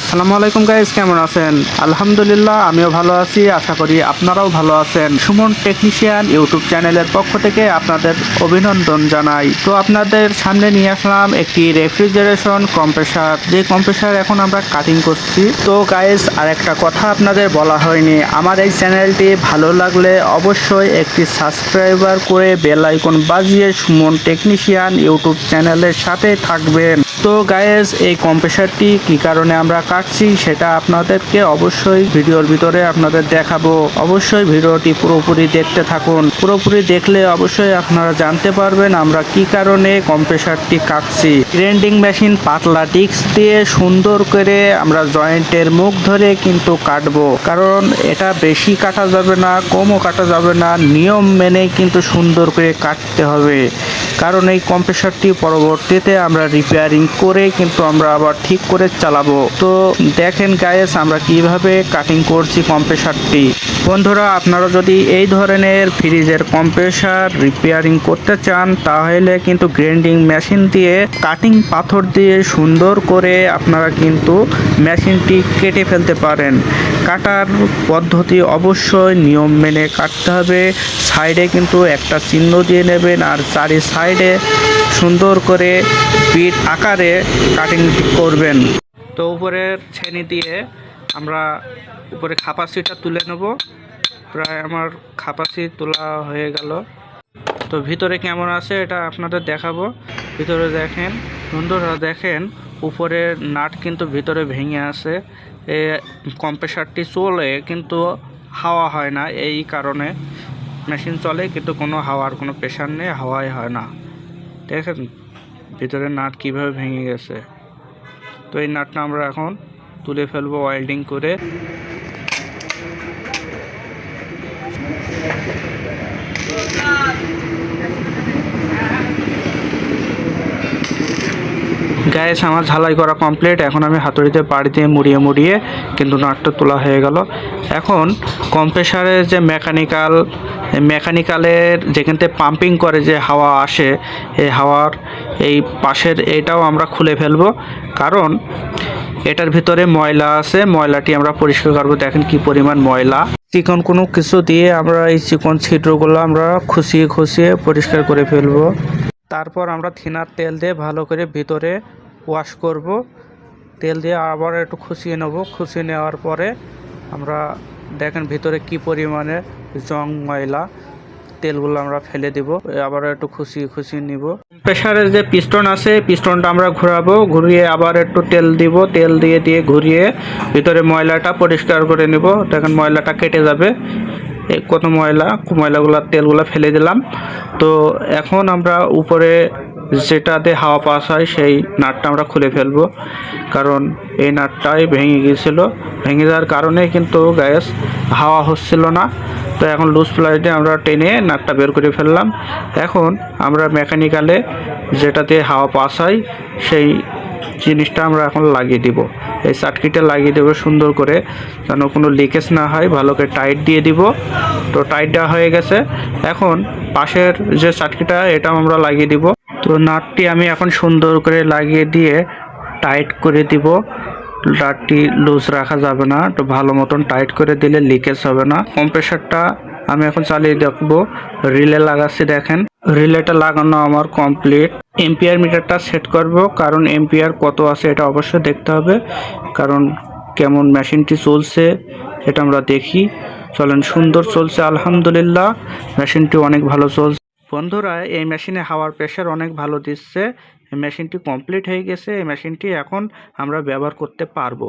আসসালামু আলাইকুম গাইস কেমন আছেন? আলহামদুলিল্লাহ, আমিও ভালো আছি, আশা করি আপনারাও ভালো আছেন। সুমন টেকনিশিয়ান ইউটিউব চ্যানেলের পক্ষ থেকে আপনাদের অভিনন্দন জানাই। তো আপনাদের সামনে নিয়ে আসলাম একটি রেফ্রিজারেশন কম্প্রেসার যে কম্প্রেসার এখন আমরা কাটিং করছি। তো গাইস আর একটা কথা আপনাদের বলা হয়নি। আমার এই চ্যানেলটি ভালো লাগলে অবশ্যই একটি সাবস্ক্রাইবার করে বেল আইকন বাজিয়ে সুমন টেকনিশিয়ান ইউটিউব চ্যানেলের সাথে থাকবেন। তো গায়েস এই কম্প্রেসারটি কি কারণে আমরা কাটছি, সেটা আপনাদেরকে অবশ্যই ভিডিওর ভিতরে আপনাদের দেখাবো। অবশ্যই ভিডিওটি পুরোপুরি দেখতে থাকুন। পুরোপুরি দেখলে অবশ্যই আপনারা জানতে পারবেন আমরা কি কারণে কম্প্রেসারটি কাটছি। গ্রাইন্ডিং মেশিন পাতলা ডিস্ক দিয়ে সুন্দর করে আমরা জয়েন্টের মুখ ধরে কিন্তু কাটবো। কারণ এটা বেশি কাটা যাবে না, কমও কাটা যাবে না, নিয়ম মেনে কিন্তু সুন্দর করে কাটতে হবে। কারণ এই কম্প্রেসারটি পরবর্তীতে আমরা রিপেয়ারিং করে কিন্তু আমরা আবার ঠিক করে চালাবো। তো দেখেন গায়েস আমরা কীভাবে কাটিং করছি কম্প্রেসারটি বন্ধুরা, আপনারা যদি এই ধরনের ফ্রিজের কম্প্রেসার রিপেয়ারিং করতে চান, তাহলে কিন্তু গ্রাইন্ডিং মেশিন দিয়ে কাটিং পাথর দিয়ে সুন্দর করে আপনারা কিন্তু মেশিনটি কেটে ফেলতে পারেন। কাটার পদ্ধতি অবশ্যই নিয়ম মেনে কাটতে হবে। সাইডে কিন্তু একটা চিহ্ন দিয়ে নেবেন আর চারি সাইডে সুন্দর করে বিট আকারে কাটিং করবেন। তো উপরের ছেনি দিয়ে আমরা উপরে খাপাসিটা তুলে নেব। প্রায় আমার খাপাসি তোলা হয়ে গেল। তো ভিতরে কেমন আছে এটা আপনাদের দেখাবো। ভিতরে দেখেন, বন্ধুরা দেখেন উপরের নাট কিন্তু ভিতরে ভেঙে আছে। এ কম্প্রেসারটি চলে কিন্তু হাওয়া হয় না এই কারণে। মেশিন চলে কিন্তু কোনো হাওয়ার কোনো প্রেশার নেই, হাওয়াই হয় না। দেখেন, ভিতরে নাট কীভাবে ভেঙে গেছে। তো এই নাটটা আমরা এখন তুলে ফেলব ওয়েল্ডিং করে। গ্যাস আমার ঝালাই করা কমপ্লিট এখন আমি হাতুড়িতে পাড়ি দিয়ে মুড়িয়ে মুড়িয়ে কিন্তু নাটটা তোলা হয়ে গেল। এখন কম্প্রেসারের যে মেকানিক্যাল মেকানিক্যালের যেখান থেকে পাম্পিং করে যে হাওয়া আসে, এই হাওয়ার এই পাশের এটাও আমরা খুলে ফেলব। কারণ এটার ভিতরে ময়লা আছে, ময়লাটি আমরা পরিষ্কার করব। দেখেন কি পরিমাণ ময়লা। চিকন কোনো কিছু দিয়ে আমরা এই চিকন ছিদ্রগুলো আমরা খুশিয়ে খুশিয়ে পরিষ্কার করে ফেলব। তারপর আমরা থিনার তেল দিয়ে ভালো করে ভিতরে ওয়াশ করব। তেল দিয়ে আবার একটু খুশিয়ে নেব। খুশিয়ে নেওয়ার পরে আমরা দেখেন ভিতরে কি পরিমাণে জং ময়লা তেলগুলো আমরা ফেলে দিব। আবার একটু খুশি খুশি নিব। প্রেশারের যে পিস্টন আছে, পিস্টনটা আমরা ঘোরাবো। ঘুরিয়ে আবার একটু তেল দিব। তেল দিয়ে দিয়ে ঘুরিয়ে ভিতরে ময়লাটা পরিষ্কার করে নিব। দেখেন ময়লাটা কেটে যাবে। কত ময়লা, ময়লাগুলো, তেলগুলো ফেলে দিলাম। তো এখন আমরা উপরে যেটাতে হাওয়া পাস হয়, সেই নাটটা আমরা খুলে ফেলব। কারণ এই নাটটাই ভেঙে গিয়েছিল। ভেঙে যাওয়ার কারণে কিন্তু গ্যাস হাওয়া হচ্ছিল না। তো এখন লুজ প্লাইটে আমরা টেনে নাটটা বের করে ফেললাম। এখন আমরা মেকানিক্যালে যেটাতে হাওয়া পাস হয়, সেই জিনিসটা আমরা এখন লাগিয়ে দিব। এই চাটকিটা লাগিয়ে দেবো সুন্দর করে, যেন কোনো লিকেজ না হয়, ভালো করে টাইট দিয়ে দিব। তো টাইট দেওয়া হয়ে গেছে। এখন পাশের যে চাটকিটা এটা আমরা লাগিয়ে দিব। তো নাটটি আমি এখন সুন্দর করে লাগিয়ে দিয়ে টাইট করে দিব। নাটটি লুজ রাখা যাবে না, তো ভালো মতন টাইট করে দিলে লিকেজ হবে না। কম্প্রেসারটা আমি এখন চালিয়ে দেখব। রিলে লাগাচ্ছি, দেখেন। রিলেটা লাগানো আমার কমপ্লিট এম্পিয়ার মিটারটা সেট করব, কারণ এম্পিয়ার কত আছে এটা অবশ্যই দেখতে হবে, কারণ কেমন মেশিনটি চলছে এটা আমরা দেখি। চলেন, সুন্দর চলছে, আলহামদুলিল্লাহ মেশিনটি অনেক ভালো চলছে। বন্ধুরা, এই মেশিনে হাওয়ার প্রেশার অনেক ভালো দিচ্ছে মেশিনটি কমপ্লিট হয়ে গেছে, এই মেশিনটি এখন আমরা ব্যবহার করতে পারব।